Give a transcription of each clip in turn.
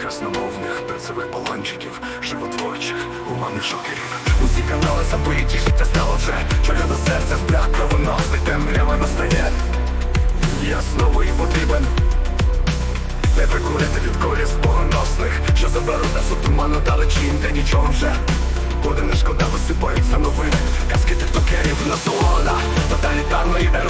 красномовних перцевих балончиків, животворчих, гуманних шокерів. Усі канали забиті, життя стало вже чорне до серця вплях кровоносний темрява настає. Я знову і потрібен. Не прикурити від коліс богоносних, що заберуть нас у туману далечінь, де нічого вже буде не шкода, висипаються новини Казки тиктокерів, насолода тоталітарної еротики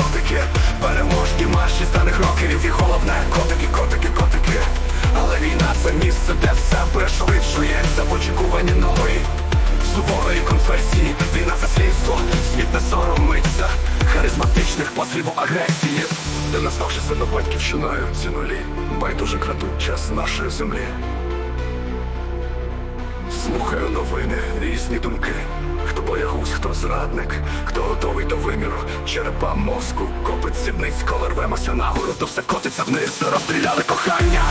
це місце, де все пришвидшується в очікуванні нової Суворої конфесії, війна це слідство, світ не соромиться. Харизматичних пострілів агресії. Де наставши сину батьківщиною ці нулі. Байдуже крадуть час нашої землі. Слухаю новини, різні думки. Хто боягуз, хто зрадник, хто готовий до виміру, черепа мозку, копить сідниць, коли рвемося нагору, то все котиться вниз, розстріляли кохання,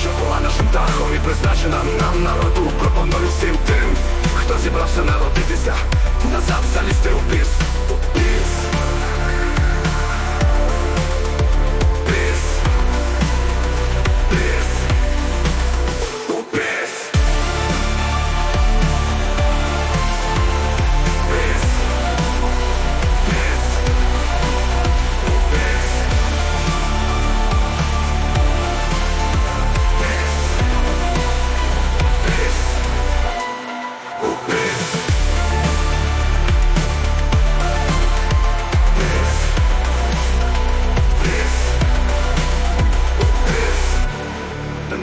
що була дахом і призначена нам народу.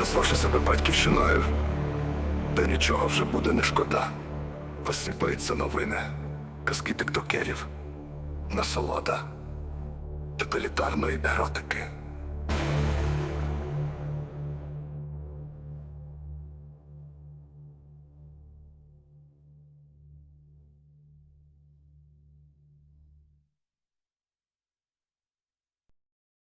Назвавши себе батьківщиною, та нічого вже буде не шкода. Висипаються новини, казки тиктокерів, насолода тоталітарної еротики.